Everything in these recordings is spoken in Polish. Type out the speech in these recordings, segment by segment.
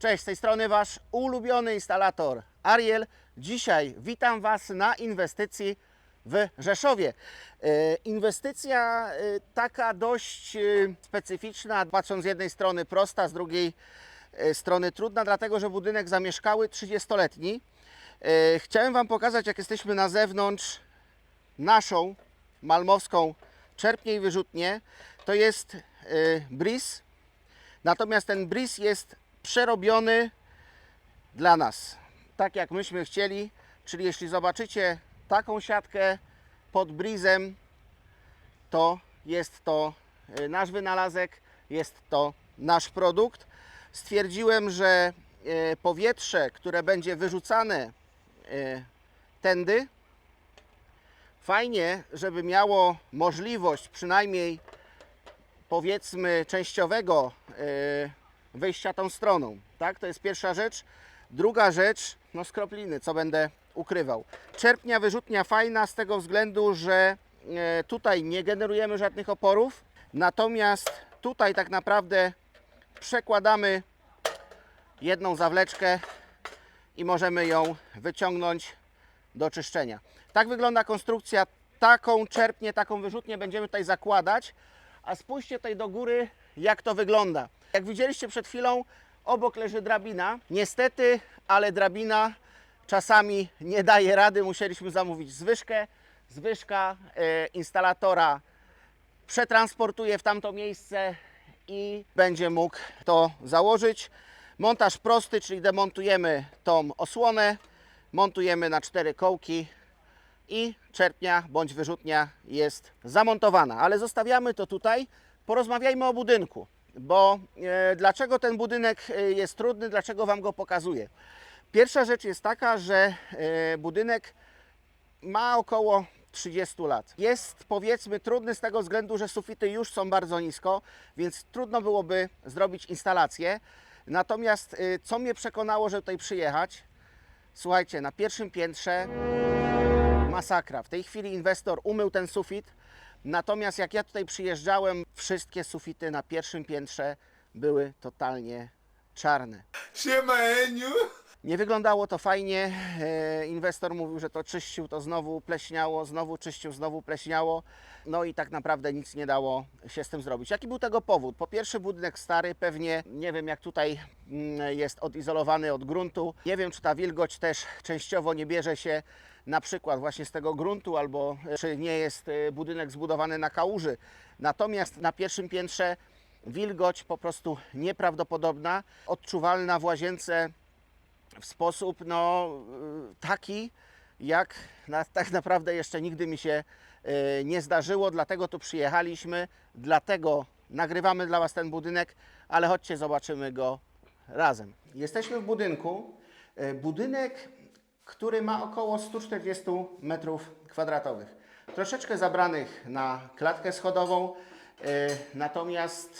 Cześć, z tej strony Wasz ulubiony instalator Ariel. Dzisiaj witam Was na inwestycji w Rzeszowie. E, Inwestycja e, taka dość e, specyficzna, patrząc z jednej strony prosta, z drugiej strony trudna, dlatego że budynek zamieszkały 30-letni. E, Chciałem Wam pokazać, jak jesteśmy na zewnątrz, naszą malmowską czerpnię i wyrzutnię. To jest bris, natomiast ten bris jest przerobiony dla nas, tak jak myśmy chcieli. Czyli jeśli zobaczycie taką siatkę pod brizem, to jest to e, nasz wynalazek, jest to nasz produkt. Stwierdziłem, że e, powietrze, które będzie wyrzucane e, tędy, fajnie, żeby miało możliwość przynajmniej powiedzmy częściowego wyjścia tą stroną. Tak, to jest pierwsza rzecz. Druga rzecz, no skropliny, co będę ukrywał. Czerpnia, wyrzutnia fajna z tego względu, że e, tutaj nie generujemy żadnych oporów, natomiast tutaj tak naprawdę przekładamy jedną zawleczkę i możemy ją wyciągnąć do czyszczenia. Tak wygląda konstrukcja. Taką czerpnię, taką wyrzutnię będziemy tutaj zakładać. A spójrzcie tutaj do góry, jak to wygląda. Jak widzieliście przed chwilą, obok leży drabina. Niestety, ale drabina czasami nie daje rady. Musieliśmy zamówić zwyżkę. Zwyżka e, instalatora przetransportuje w tamto miejsce i będzie mógł to założyć. Montaż prosty, czyli demontujemy tą osłonę, montujemy na cztery kołki i czerpnia bądź wyrzutnia jest zamontowana. Ale zostawiamy to tutaj. Porozmawiajmy o budynku, bo e, dlaczego ten budynek e, jest trudny, dlaczego Wam go pokazuję. Pierwsza rzecz jest taka, że e, budynek ma około 30 lat. Jest powiedzmy trudny z tego względu, że sufity już są bardzo nisko, więc trudno byłoby zrobić instalację. Natomiast y, co mnie przekonało, że tutaj przyjechać? Słuchajcie, na pierwszym piętrze masakra. W tej chwili inwestor umył ten sufit, natomiast jak ja tutaj przyjeżdżałem, wszystkie sufity na pierwszym piętrze były totalnie czarne. Siema Eniu! Nie wyglądało to fajnie. E, Inwestor mówił, że to czyścił, to znowu pleśniało, znowu czyścił, znowu pleśniało. No i tak naprawdę nic nie dało się z tym zrobić. Jaki był tego powód? Po pierwsze, budynek stary, pewnie nie wiem, jak tutaj mm, jest odizolowany od gruntu. Nie wiem, czy ta wilgoć też częściowo nie bierze się na przykład właśnie z tego gruntu, albo e, czy nie jest e, budynek zbudowany na kałuży. Natomiast na pierwszym piętrze wilgoć po prostu nieprawdopodobna, odczuwalna w łazience w sposób no, y, taki, jak na, tak naprawdę jeszcze nigdy mi się y, nie zdarzyło, dlatego tu przyjechaliśmy, dlatego nagrywamy dla Was ten budynek, ale chodźcie, zobaczymy go razem. Jesteśmy w budynku. Y, Budynek, który ma około 140 metrów kwadratowych. Troszeczkę zabranych na klatkę schodową, natomiast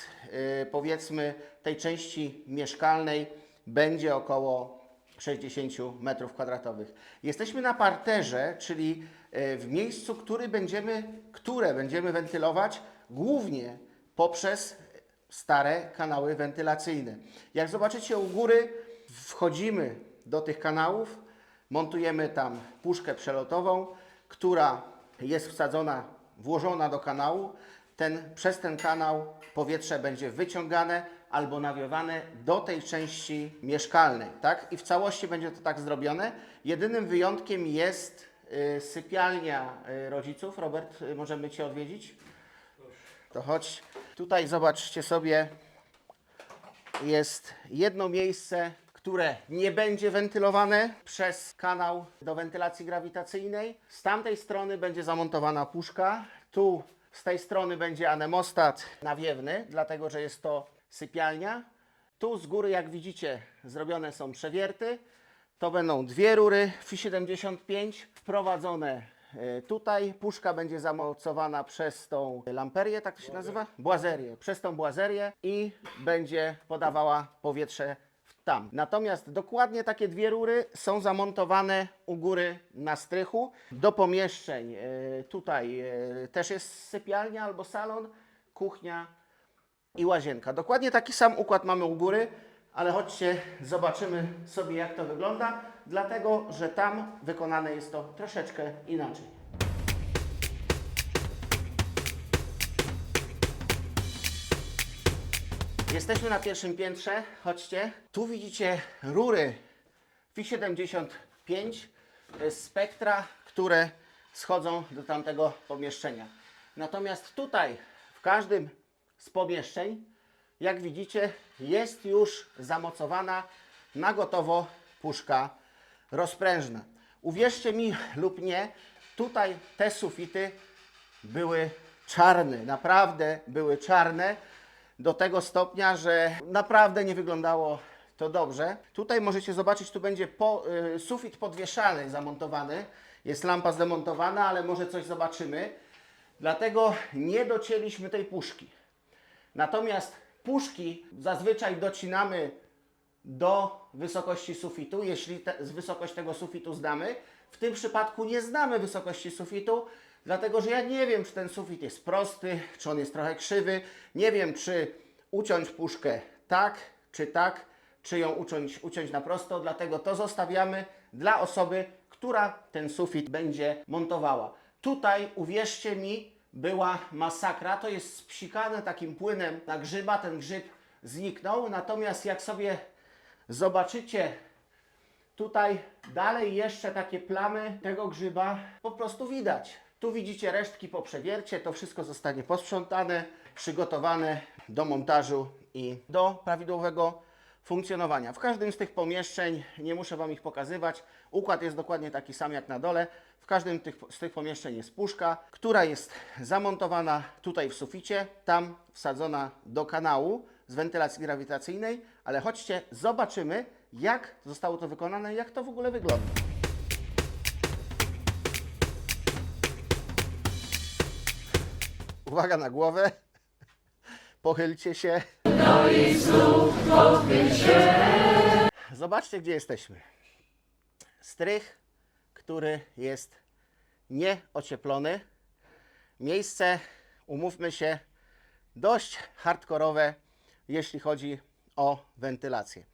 powiedzmy tej części mieszkalnej będzie około 60 metrów kwadratowych. Jesteśmy na parterze, czyli e, w miejscu, który będziemy, które będziemy wentylować głównie poprzez stare kanały wentylacyjne. Jak zobaczycie u góry, wchodzimy do tych kanałów, montujemy tam puszkę przelotową, która jest wsadzona, włożona do kanału. Ten, przez ten kanał powietrze będzie wyciągane albo nawiewane do tej części mieszkalnej, tak? I w całości będzie to tak zrobione. Jedynym wyjątkiem jest y, sypialnia y, rodziców. Robert, y, możemy Cię odwiedzić? To chodź. Tutaj zobaczcie sobie, jest jedno miejsce, które nie będzie wentylowane przez kanał do wentylacji grawitacyjnej. Z tamtej strony będzie zamontowana puszka. Tu z tej strony będzie anemostat nawiewny, dlatego że jest to sypialnia. Tu z góry, jak widzicie, zrobione są przewierty. To będą dwie rury FI75 wprowadzone e, tutaj. Puszka będzie zamocowana przez tą lamperię, tak to się nazywa? Błazerię. Przez tą błazerię i będzie podawała powietrze tam. Natomiast dokładnie takie dwie rury są zamontowane u góry na strychu. Do pomieszczeń e, tutaj e, też jest sypialnia albo salon, kuchnia i łazienka. Dokładnie taki sam układ mamy u góry. ale chodźcie, zobaczymy sobie jak to wygląda, dlatego że tam wykonane jest to troszeczkę inaczej. Jesteśmy na pierwszym piętrze, chodźcie. Tu widzicie rury FI75, to jest spektra, które schodzą do tamtego pomieszczenia. Natomiast tutaj, w każdym z pomieszczeń, jak widzicie, jest już zamocowana na gotowo puszka rozprężna. Uwierzcie mi lub nie, tutaj te sufity były czarne, naprawdę były czarne do tego stopnia, że naprawdę nie wyglądało to dobrze. Tutaj możecie zobaczyć, tu będzie po, y, sufit podwieszany, zamontowany. Jest lampa zdemontowana, ale może coś zobaczymy. Dlatego nie docięliśmy tej puszki. Natomiast puszki zazwyczaj docinamy do wysokości sufitu, jeśli te, wysokość tego sufitu znamy. W tym przypadku nie znamy wysokości sufitu, dlatego że ja nie wiem, czy ten sufit jest prosty, czy on jest trochę krzywy. Nie wiem, czy uciąć puszkę tak, czy tak, czy ją uciąć, uciąć na prosto, dlatego to zostawiamy dla osoby, która ten sufit będzie montowała. Tutaj, uwierzcie mi, była masakra. To jest spsikane takim płynem na grzyba. Ten grzyb zniknął. Natomiast jak sobie zobaczycie tutaj dalej jeszcze takie plamy tego grzyba po prostu widać. Tu widzicie resztki po przewiercie. To wszystko zostanie posprzątane, przygotowane do montażu i do prawidłowego funkcjonowania. W każdym z tych pomieszczeń, nie muszę Wam ich pokazywać, układ jest dokładnie taki sam jak na dole. W każdym tych, z tych pomieszczeń jest puszka, która jest zamontowana tutaj w suficie, tam wsadzona do kanału z wentylacji grawitacyjnej, ale chodźcie, zobaczymy jak zostało to wykonane, jak to w ogóle wygląda. Uwaga na głowę. Pochylcie się. Zobaczcie, gdzie jesteśmy. Strych, który jest nieocieplony. Miejsce, umówmy się, dość hardkorowe, jeśli chodzi o wentylację.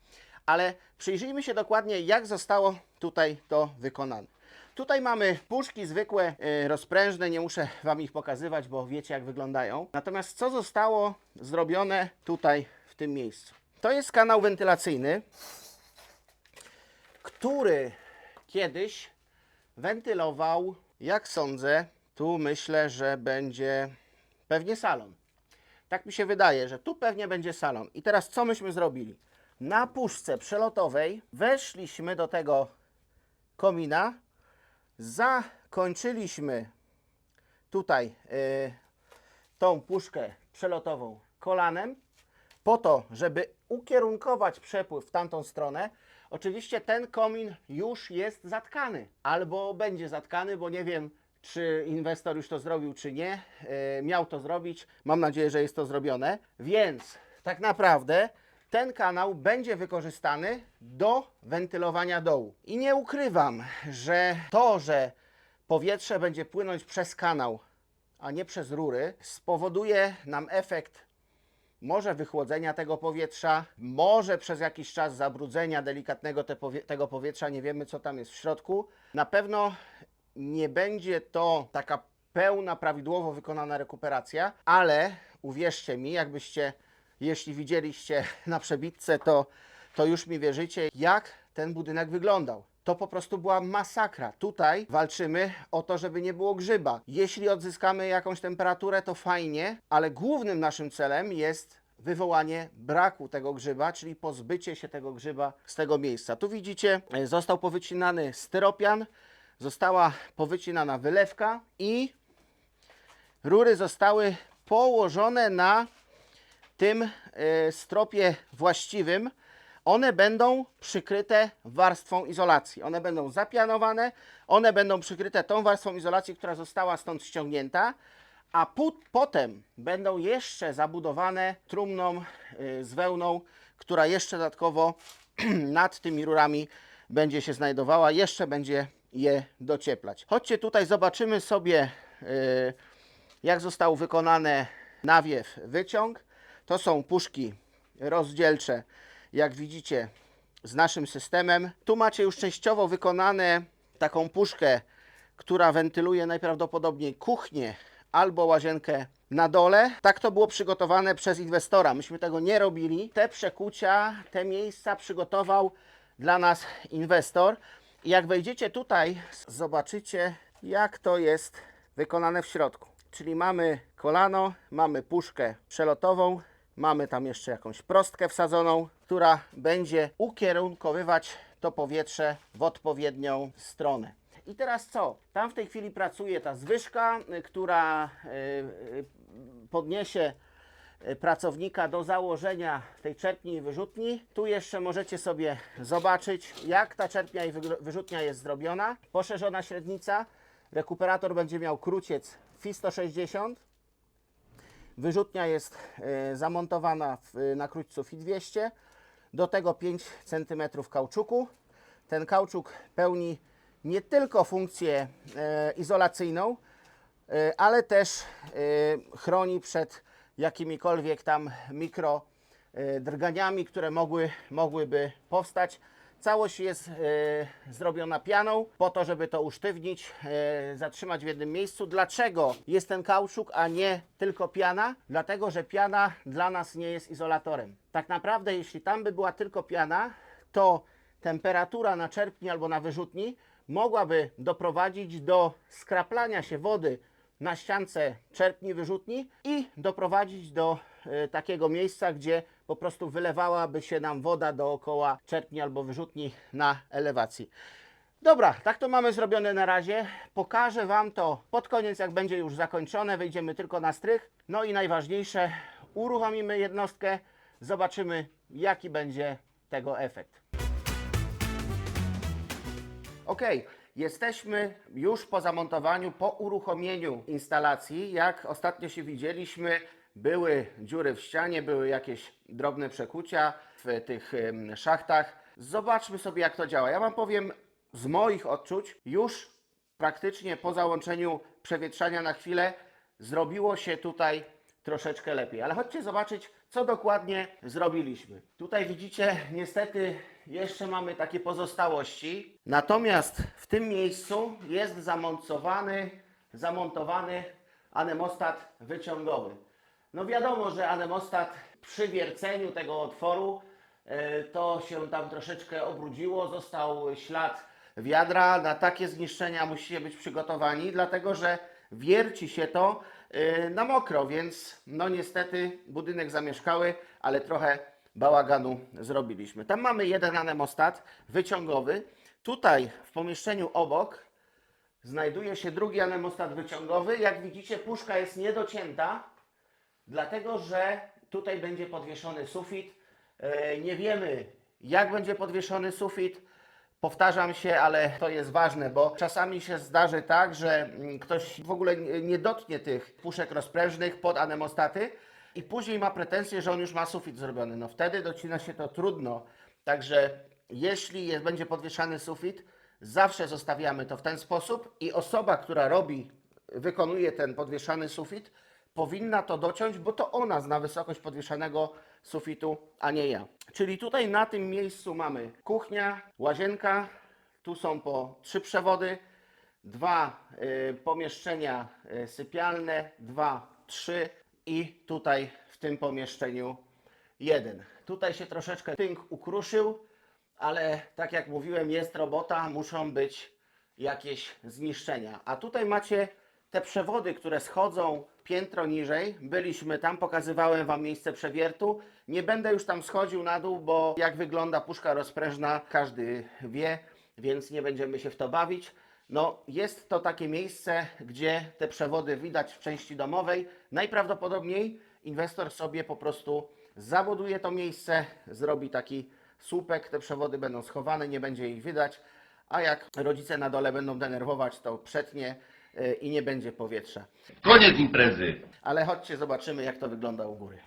Ale przyjrzyjmy się dokładnie, jak zostało tutaj to wykonane. Tutaj mamy puszki zwykłe, y, rozprężne, nie muszę Wam ich pokazywać, bo wiecie jak wyglądają. Natomiast co zostało zrobione tutaj w tym miejscu? To jest kanał wentylacyjny, który kiedyś wentylował, jak sądzę, tu myślę, że będzie pewnie salon. Tak mi się wydaje, że tu pewnie będzie salon. I teraz co myśmy zrobili? Na puszce przelotowej weszliśmy do tego komina, zakończyliśmy tutaj y, tą puszkę przelotową kolanem, po to, żeby ukierunkować przepływ w tamtą stronę. Oczywiście ten komin już jest zatkany, albo będzie zatkany, bo nie wiem, czy inwestor już to zrobił, czy nie. E, miał to zrobić. Mam nadzieję, że jest to zrobione. Więc tak naprawdę ten kanał będzie wykorzystany do wentylowania dołu. I nie ukrywam, że to, że powietrze będzie płynąć przez kanał, a nie przez rury, spowoduje nam efekt może wychłodzenia tego powietrza, może przez jakiś czas zabrudzenia delikatnego te powie tego powietrza, nie wiemy co tam jest w środku. Na pewno nie będzie to taka pełna, prawidłowo wykonana rekuperacja, ale uwierzcie mi, jakbyście, jeśli widzieliście na przebitce, to, to już mi wierzycie, jak ten budynek wyglądał. To po prostu była masakra. Tutaj walczymy o to, żeby nie było grzyba. Jeśli odzyskamy jakąś temperaturę, to fajnie, ale głównym naszym celem jest wywołanie braku tego grzyba, czyli pozbycie się tego grzyba z tego miejsca. Tu widzicie, e, został powycinany styropian, została powycinana wylewka i rury zostały położone na tym e, stropie właściwym. One będą przykryte warstwą izolacji. One będą zapianowane, one będą przykryte tą warstwą izolacji, która została stąd ściągnięta, a potem będą jeszcze zabudowane trumną y, z wełną, która jeszcze dodatkowo nad tymi rurami będzie się znajdowała, jeszcze będzie je docieplać. Chodźcie tutaj, zobaczymy sobie, y, jak został wykonany nawiew, wyciąg. To są puszki rozdzielcze jak widzicie, z naszym systemem. Tu macie już częściowo wykonane taką puszkę, która wentyluje najprawdopodobniej kuchnię albo łazienkę na dole. Tak to było przygotowane przez inwestora. Myśmy tego nie robili. Te przekucia, te miejsca przygotował dla nas inwestor. Jak wejdziecie tutaj, zobaczycie, jak to jest wykonane w środku. Czyli mamy kolano, mamy puszkę przelotową, mamy tam jeszcze jakąś prostkę wsadzoną, która będzie ukierunkowywać to powietrze w odpowiednią stronę. I teraz co? Tam w tej chwili pracuje ta zwyżka, y, która y, y, podniesie pracownika do założenia tej czerpni i wyrzutni. Tu jeszcze możecie sobie zobaczyć, jak ta czerpnia i wyrzutnia jest zrobiona. Poszerzona średnica. Rekuperator będzie miał kruciec FI 160. Wyrzutnia jest e, zamontowana na krótcu FI 200. Do tego 5 cm kauczuku. Ten kauczuk pełni nie tylko funkcję e, izolacyjną, e, ale też chroni przed jakimikolwiek tam mikro drganiami, które mogły, mogłyby powstać. Całość jest e, zrobiona pianą po to, żeby to usztywnić, e, zatrzymać w jednym miejscu. Dlaczego jest ten kauczuk, a nie tylko piana? Dlatego, że piana dla nas nie jest izolatorem. Tak naprawdę, jeśli tam by była tylko piana, to temperatura na czerpni albo na wyrzutni mogłaby doprowadzić do skraplania się wody na ściance czerpni wyrzutni i doprowadzić do e, takiego miejsca, gdzie po prostu wylewałaby się nam woda dookoła czerpni albo wyrzutni na elewacji. Dobra, tak to mamy zrobione na razie. Pokażę Wam to pod koniec, jak będzie już zakończone. Wejdziemy tylko na strych. No i najważniejsze, uruchomimy jednostkę, zobaczymy, jaki będzie tego efekt. Ok, jesteśmy już po zamontowaniu, po uruchomieniu instalacji. Jak ostatnio się widzieliśmy, były dziury w ścianie, były jakieś drobne przekucia w tych szachtach. Zobaczmy sobie, jak to działa. Ja Wam powiem z moich odczuć, już praktycznie po załączeniu przewietrzania na chwilę zrobiło się tutaj troszeczkę lepiej. Ale chodźcie zobaczyć, co dokładnie zrobiliśmy. Tutaj widzicie, niestety jeszcze mamy takie pozostałości. Natomiast w tym miejscu jest zamontowany, zamontowany anemostat wyciągowy. No wiadomo, że anemostat przy wierceniu tego otworu e, to się tam troszeczkę obrudziło, został ślad wiadra. Na takie zniszczenia musicie być przygotowani, dlatego że wierci się to e, na mokro, więc no niestety budynek zamieszkały, ale trochę bałaganu zrobiliśmy. Tam mamy jeden anemostat wyciągowy. Tutaj w pomieszczeniu obok znajduje się drugi anemostat wyciągowy. Jak widzicie, puszka jest niedocięta, dlatego że tutaj będzie podwieszony sufit. E, Nie wiemy, jak będzie podwieszony sufit. Powtarzam się, ale to jest ważne, bo czasami się zdarzy tak, że mm, ktoś w ogóle nie nie dotknie tych puszek rozprężnych pod anemostaty i później ma pretensje, że on już ma sufit zrobiony. No wtedy docina się to trudno. Także jeśli jest, będzie podwieszany sufit, zawsze zostawiamy to w ten sposób i osoba, która robi, wykonuje ten podwieszany sufit, powinna to dociąć, bo to ona zna wysokość podwieszanego sufitu, a nie ja. Czyli tutaj na tym miejscu mamy kuchnia, łazienka, tu są po trzy przewody, dwa y, pomieszczenia y, sypialne, dwa, trzy i tutaj w tym pomieszczeniu jeden. Tutaj się troszeczkę tynk ukruszył, ale tak jak mówiłem, jest robota, muszą być jakieś zniszczenia. A tutaj macie te przewody, które schodzą piętro niżej. Byliśmy tam, pokazywałem Wam miejsce przewiertu. Nie będę już tam schodził na dół, bo jak wygląda puszka rozprężna, każdy wie, więc nie będziemy się w to bawić. No, jest to takie miejsce, gdzie te przewody widać w części domowej. Najprawdopodobniej inwestor sobie po prostu zabuduje to miejsce, zrobi taki słupek, te przewody będą schowane, nie będzie ich widać, a jak rodzice na dole będą denerwować, to przetnie i nie będzie powietrza. Koniec imprezy. Ale chodźcie, zobaczymy, jak to wygląda u góry.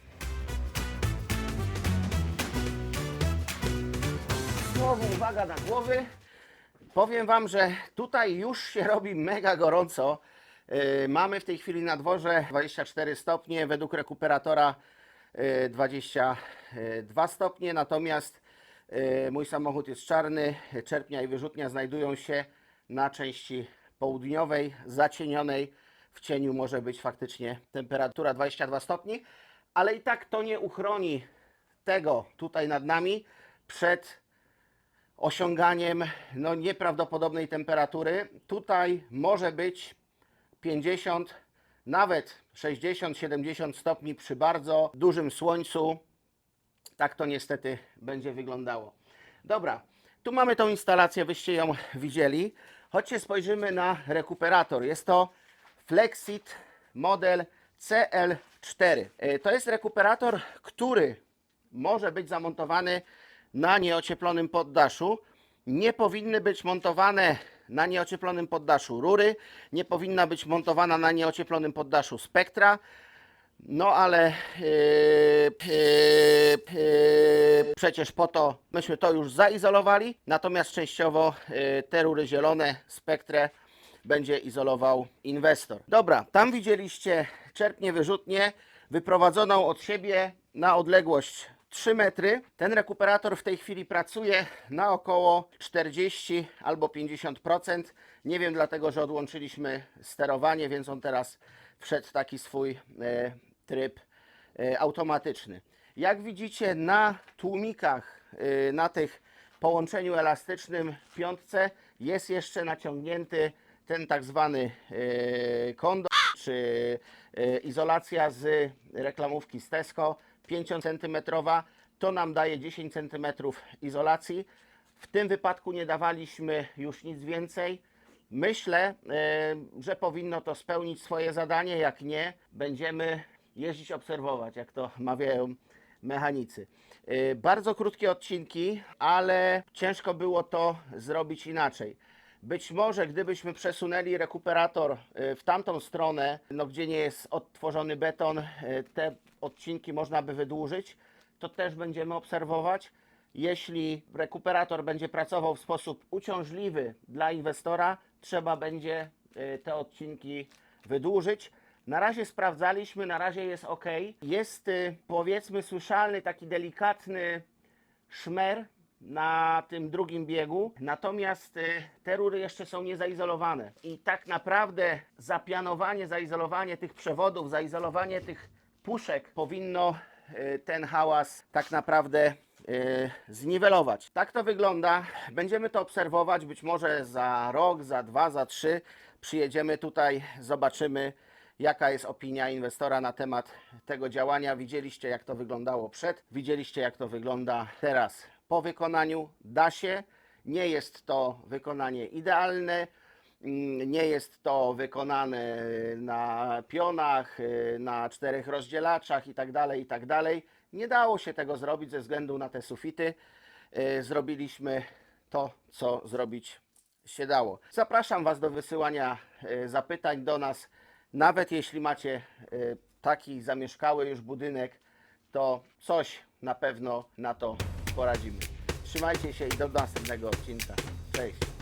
Znowu uwaga na głowy. Powiem Wam, że tutaj już się robi mega gorąco. Yy, mamy w tej chwili na dworze 24 stopnie, według rekuperatora yy, 20 2 stopnie, natomiast mój samochód jest czarny, czerpnia i wyrzutnia znajdują się na części południowej, zacienionej. W cieniu może być faktycznie temperatura 22 stopni, ale i tak to nie uchroni tego tutaj nad nami przed osiąganiem no, nieprawdopodobnej temperatury. Tutaj może być 50, nawet 60-70 stopni przy bardzo dużym słońcu. Tak to niestety będzie wyglądało. Dobra, tu mamy tą instalację, wyście ją widzieli. Chodźcie spojrzymy na rekuperator. Jest to Flexit model CL4. E, To jest rekuperator, który może być zamontowany na nieocieplonym poddaszu. Nie powinny być montowane na nieocieplonym poddaszu rury, nie powinna być montowana na nieocieplonym poddaszu spektra. No ale yy, yy, yy, przecież po to myśmy to już zaizolowali, natomiast częściowo yy, te rury zielone, spektrę będzie izolował inwestor. Dobra, tam widzieliście czerpnie wyrzutnie wyprowadzoną od siebie na odległość 3 metry. Ten rekuperator w tej chwili pracuje na około 40 albo 50%. Nie wiem, dlatego że odłączyliśmy sterowanie, więc on teraz wszedł taki swój e, tryb e, automatyczny. Jak widzicie na tłumikach, e, na tych połączeniu elastycznym piątce jest jeszcze naciągnięty ten tak zwany e, kondom, czy izolacja z reklamówki z Tesco 5 cm. To nam daje 10 cm izolacji. W tym wypadku nie dawaliśmy już nic więcej. Myślę, że powinno to spełnić swoje zadanie. Jak nie, będziemy jeździć, obserwować, jak to mawiają mechanicy. E, Bardzo krótkie odcinki, ale ciężko było to zrobić inaczej. Być może gdybyśmy przesunęli rekuperator e, w tamtą stronę, no gdzie nie jest odtworzony beton, e, te odcinki można by wydłużyć, to też będziemy obserwować. Jeśli rekuperator będzie pracował w sposób uciążliwy dla inwestora, trzeba będzie te odcinki wydłużyć. Na razie sprawdzaliśmy, na razie jest ok. Jest y, powiedzmy słyszalny taki delikatny szmer na tym drugim biegu, natomiast y, te rury jeszcze są niezaizolowane. I tak naprawdę zapianowanie, zaizolowanie tych przewodów, zaizolowanie tych puszek powinno y, ten hałas tak naprawdę zniwelować. Tak to wygląda. Będziemy to obserwować. Być może za rok, za dwa, za trzy przyjedziemy tutaj, zobaczymy jaka jest opinia inwestora na temat tego działania. Widzieliście jak to wyglądało przed, widzieliście jak to wygląda teraz. Po wykonaniu da się. Nie jest to wykonanie idealne. Mm, Nie jest to wykonane na pionach, y, na czterech rozdzielaczach i tak dalej, i tak. Nie dało się tego zrobić ze względu na te sufity. Y, Zrobiliśmy to, co zrobić się dało. Zapraszam Was do wysyłania y, zapytań do nas. Nawet jeśli macie y, taki zamieszkały już budynek, to coś na pewno na to poradzimy. Trzymajcie się i do następnego odcinka. Cześć.